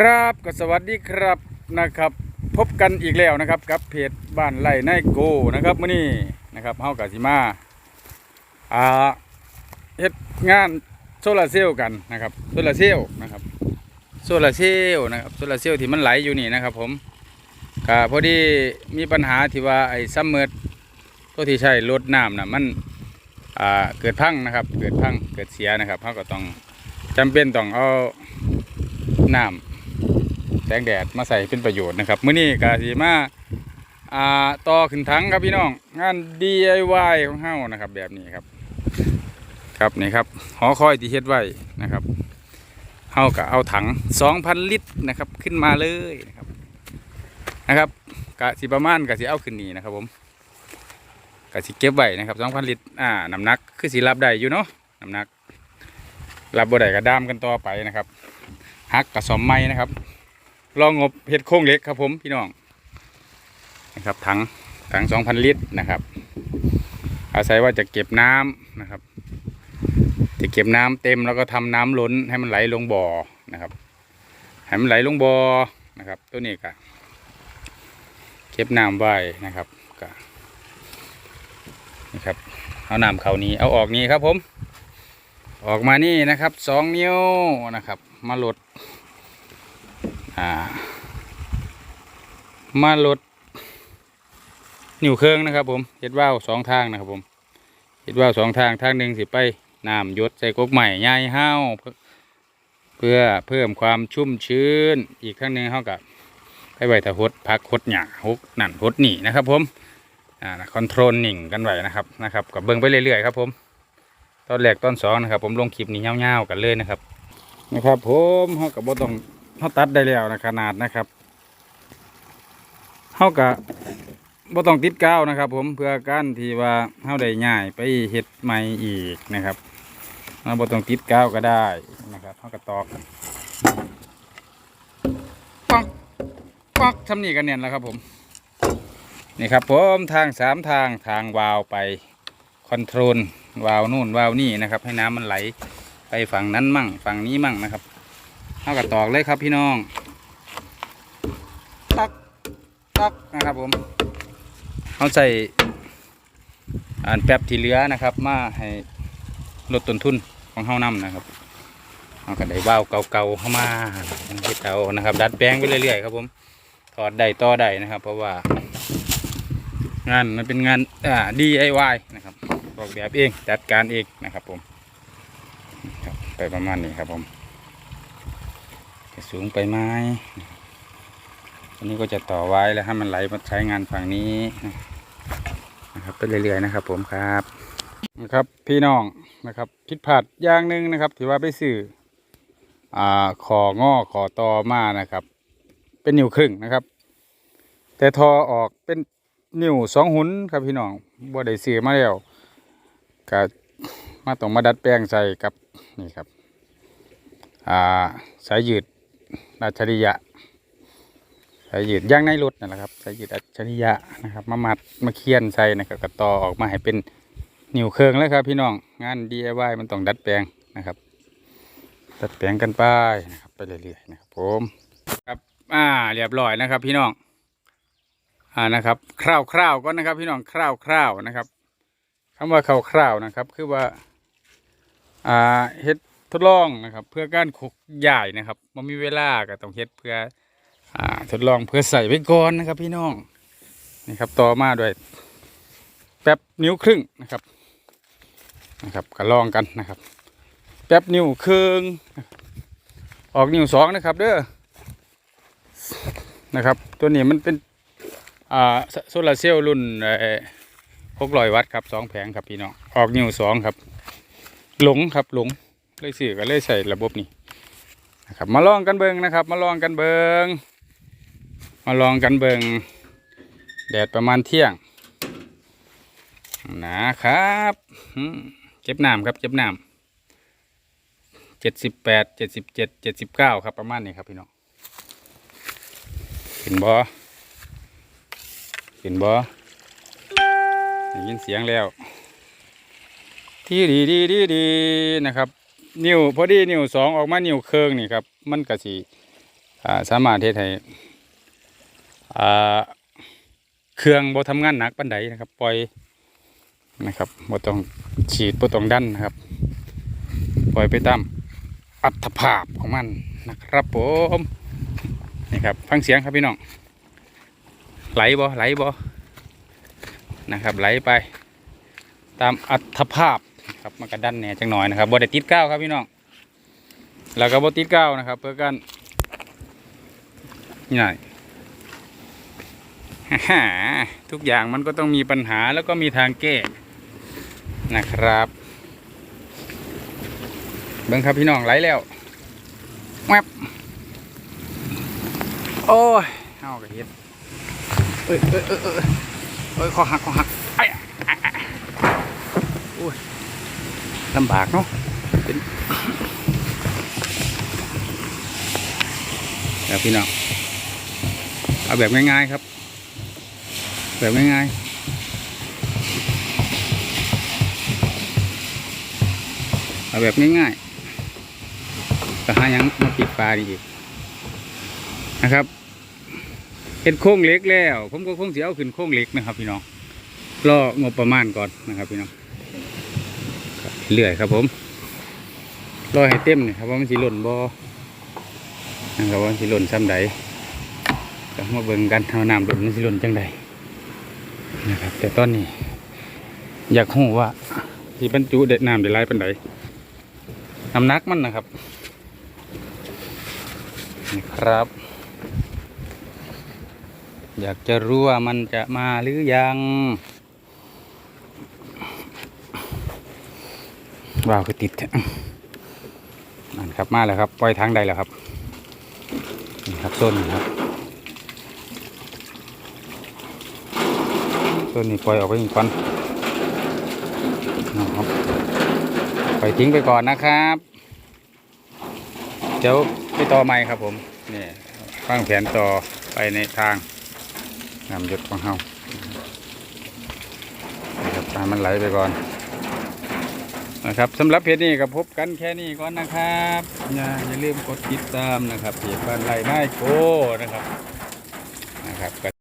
ครับก็สวัสดีครับนะครับ พบกันอีกแล้วนะครับกับเพจบ้านไร่ในโกนะครับมื้อนี้นะครับเฮากับสิมาอ่าเฮ็ดงานโซลาเซลล์กันนะครับโซลาเซลล์นะครับโซลาเซลล์นะครับโซลาเซลล์ที่มันไหลอยู่นี่นะครับ ผมก็พอดีมีปัญหาที่ว่าไอ้ซัมเมอร์ตัวที่ใช้รดน้ำน่ะมันอ่าเกิดพังนะครับ เกิดพังเกิดเสียนะครับเฮาก็ต้องจำเป็นต้องเอาน้ำ แสงแดดมาใส่เป็นประโยชน์นะครับมื้อนี้ก็สิมาอ่าต่อขึ้นถังครับพี่น้องงาน DIY ของเฮานะครับ แบบนี้ครับ ครับนี่ครับหอคอยที่เฮ็ดไว้นะครับเฮาก็เอาถัง 2,000 ลิตรนะครับ ขึ้นมาเลยนะครับนะครับกะสิประมาณกะสิเอาขึ้นนี่นะครับผมกะสิเก็บไว้นะครับ2,000ลิตรอ่าน้ำหนักคือสิรับได้อยู่เนาะน้ำหนักรับบ่ได้ก็ดามกันต่อไปนะครับหักกระสอบไม้นะครับ ลองงบเห็ดโค้งเล็กครับผมพี่น้องนะครับถังถังสองพันลิตรนะครับ อาศัยว่าจะเก็บน้ำนะครับ จะเก็บน้ำเต็มแล้วก็ทำน้ำล้นให้มันไหลลงบ่อนะครับให้มันไหลลงบ่อนะครับ ตัวนี้ก็เก็บน้ำไว้นะครับก็นะครับเอาน้ำเขานี้เอาออกนี้ครับผม ออกมานี่นะครับสองนิ้วนะครับ มาหลด อ่า มาลดนิ้วเครื่องนะครับ ผมเฮ็ดว่าวสองทางนะครับ ผมเฮ็ดว่าวสองทางทางหนึ่งสิไปน้ำยศใส่กกใหม่ย่ายห้าวเพื่อเพิ่มความชุ่มชื้นอีกทางหนึ่งเขากับไปไว้ถ้าหดพักหดหยาหกนั่นหดหนีนะครับ ผมอ่าคอนโทรลหนิ่งกันไว้นะครับนะครับกับเบิ้งไปเรื่อยๆครับผมตอนแรกตอนสองนะครับ ผมลงคลิปนี้เงาวๆกันเลยนะครับ นะครับ ผมเขากับบ่ต้อง เขาตัดได้แล้วนะขนาดนะครับเขากะบ่ต้องติดกาวนะครับ ผมเพื่อการที่ว่าเขาได้ง่ายไปเฮ็ดใหม่อีกนะครับเราบ่ต้องติดกาวก็ได้นะครับเขาก็ตอกปักปักทำนี่กันเนี่ยแหละครับผมนี่ครับผมทางสามทางทางวาล์วไปคอนโทรลวาล์วนู่นวาล์วนี่นะครับ ให้น้ำมันไหลไปฝั่งนั้นมั่งฝั่งนี้มั่งนะครับ เอากระตอกเลยครับพี่น้อง ตักตักนะครับผมเอาใส่อ่านแป๊บที่เหลือนะครับ มาให้ลดต้นทุนของเฮานำนะครับเอากระไดว่าวเก่าๆเข้ามาเฮ็ดเอานะครับ ดัดแปลงไปเรื่อยๆครับผมถอดได้ต่อได้นะครับ เพราะว่างานมันเป็นงานอ่า DIY นะครับออกแบบเองจัดการเองนะครับผมครับไปประมาณนี้ครับผมจะ สูงไปไหมอันนี้ก็จะต่อไว้แล้วให้มันไหลมาใช้งานฝั่งนี้นะครับไปเรื่อยๆนะครับ ผมครับนะครับพี่น้องนะครับผิดพลาดอย่างหนึ่งนะครับถือว่าไปสื่ออ่าของอขอตอมานะครับ เป็นนิ้วครึ่งนะครับ แต่ทอออกเป็นนิ้วสองหุนครับพี่น้องบ่ได้ซื้อมาแล้วก็มาต้องมาดัดแปลงใส่กับนี่ครับอ่าสายยืด อัจฉริยะสายยืดย่างในรถนั่นแหละครับสายยืดอัจฉริยะนะครับ มามัดมาเคียนใส่นะครับก็ต่อออกมาให้เป็นนิ้วเครื่องแล้วครับ พี่น้องงาน DIY มันต้องดัดแปลงนะครับ ดัดแปลงกันไปนะครับไปเรื่อยๆนะครับผมครับอ่าเรียบร้อยนะครับ พี่น้องอ่านะครับ คร่าวๆก็นะครับพี่น้องคร่าวๆนะครับคำว่าคร่าวๆนะครับ คือว่าอ่าเฮ็ด ทดลองนะครับ เพื่อการขกใหญ่นะครับมันมีเวลาก็ต้องเฮ็ดเพื่ออทดลองเพื่อใส่ไว้ก่อนนะครับ พี่น้องนี่ครับต่อมาด้วยแป๊บนิ้วครึ่งนะครับนะครับก็ลองกันนะครับ แป๊บนิ้วครึ่งออกนิ้วสองนะครับ เด้อนะครับ ตัวนี้มันเป็นอ่าโซลาร์เซลล์รุ่นหกร้อยวัตต์ครับสองแผงครับพี่น้องออกนิ้วสองครับ หลงครับหลง เลยสื่อก็เลยใส่ระบบนี้นะครับ มาลองกันเบิงนะครับ มาลองกันเบิงมาลองกันเบิงแดดประมาณเที่ยงนะครับเก็บน้ำครับเก็บน้ำเจ็ดสิบแปดเจ็ดสิบเจ็ดเจ็ดสิบเก้าครับประมาณนี้ครับพี่น้องเห็นบ่เห็นบ่ได้ยินเสียงแล้ว ที่ดีดีดีดีนะครับ นิ้วพอดีนิ้วสองออกมานิ้วเคืองนี่ครับมันก็สิอ่าสามารถเฮ็ดให้เครื่องบ่ทำงานหนักปานใดนะครับ ปล่อยนะครับบ่ต้องฉีดบ่ต้องดันนะครับ ปล่อยไปตามอัตภาพของมันนะครับผมนี่ครับฟังเสียงครับพี่น้องไหลบ่ไหลบ่นะครับไหลไป ตามอัตภาพ ครับมันกระดันแหน่จังหน่อยนะครับบ่ได้ติดก้าวครับพี่น้องแล้วก็บ่ติดก้าวนะครับ เพื่อกันนี่หน่อยทุกอย่างมันก็ต้องมีปัญหาแล้วก็มีทางแก้นะครับเบิ่งครับพี่น้องไหลแล้วแวบโอ้ยเอากระเฮ็ดเอ้ยเอ้ยเอ้ยเอ้ยเอ้ยคอหักคอหักไอ้โอ้ย ลำบากเนาะเป็นเดี๋ยวพี่น้องเอาแบบง่ายๆครับ แบบง่ายๆเอาแบบง่ายๆแต่หายังมาปิดปลาดีอีกนะครับเห็นโค้งเล็กแล้ว ผมก็คงเสียเอาขึ้นโค้งเล็กนะครับ พี่น้องรองบประมาณก่อนนะครับ พี่น้อง เรื่อยครับผมรอให้เต็มนี่ครับว่ามันสิหล่นบ่นะครับว่ามันสิหล่นซ้ำใดก็มาเบิ่งกันเอาน้ำหล่นมันสิหล่นจังใดนะครับ แต่ตอนนี้ อยากรู้ว่าที่บรรจุเด็ดน้ำได้ไรเป็นไดน้ำหนักมันนะครับนี่ครับ อยากจะรู้ว่ามันจะมาหรือยัง ว้าวคือติดนั่นครับมาแล้วครับปล่อยทางใดแล้วครับนี่ครับส้นครับตัวนี้ปล่อยออกไปอีกก่อนนะครับปล่อยทิ้งไปก่อนนะครับเดี๋ยวไปต่อใหม่ครับผมนี่วางแผนต่อไปในทางนำหยดของเฮาครับมันไหลไปก่อน นะครับสำหรับเพจนี้ก็พบกันแค่นี้ก่อนนะครับอย่าอย่าลืมกดติดตามนะครับเพจบ้านไร่ไม้โกนะครับนะครับ